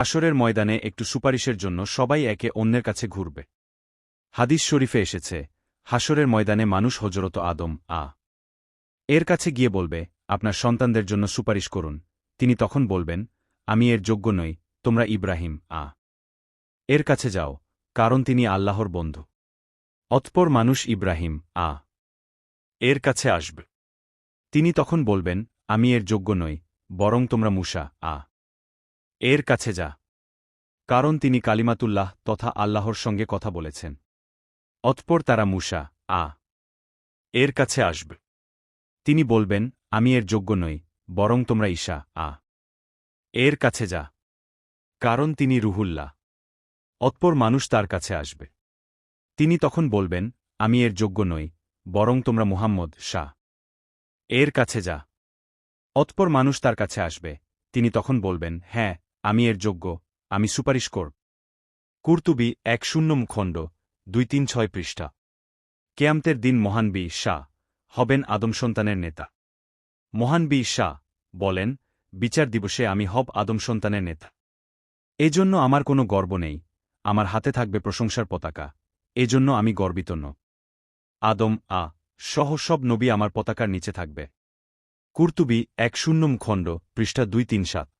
আসরের ময়দানে একটু সুপারিশের জন্য সবাই একে অন্যের কাছে ঘুরবে। হাদিস শরীফে এসেছে হাসরের ময়দানে মানুষ হজরত আদম, আ। এর কাছে গিয়ে বলবে, আপনার সন্তানদের জন্য সুপারিশ করুন। তিনি তখন বলবেন, আমি এর যোগ্য নই, তোমরা ইব্রাহিম, আ। এর কাছে যাও, কারণ তিনি আল্লাহর বন্ধু। অতপর মানুষ ইব্রাহিম, আ। এর কাছে আসবে। তিনি তখন বলবেন, আমি এর যোগ্য নই, বরং তোমরা মুসা, আ। এর কাছে যা। কারণ তিনি কালিমাতুল্লাহ তথা আল্লাহর সঙ্গে কথা বলেছেন। অতপর তারা মুসা, আ। এর কাছে আসবে। তিনি বলবেন, আমি এর যোগ্য নই, বরং তোমরা ঈশা, আ। এর কাছে যা। কারণ তিনি রুহুল্লাহ। অতপর মানুষ তার কাছে আসবে। তিনি তখন বলবেন, আমি এর যোগ্য নই, বরং তোমরা মুহাম্মদ, শাহ। এর কাছে যা। অতপর মানুষ তার কাছে আসবে। তিনি তখন বলবেন হ্যাঁ আমি এর যোগ্য, আমি সুপারিশ করব কুর্তুবি এক শূন্যম খণ্ড, দুই তিন ছয় পৃষ্ঠা। কেয়ামতের দিন মহানবী শাহ হবেন আদম সন্তানের নেতা। মহানবী শাহ বলেন, বিচার দিবসে আমি হব আদম সন্তানের নেতা। এজন্য আমার কোনো গর্ব নেই, আমার হাতে থাকবে প্রশংসার পতাকা, এজন্য আমি গর্বিত ন। আদম, আ, সহ সব নবী আমার পতাকার নিচে থাকবে। কুর্তুবি এক শূন্যম খণ্ড, পৃষ্ঠা দুই তিন সাত।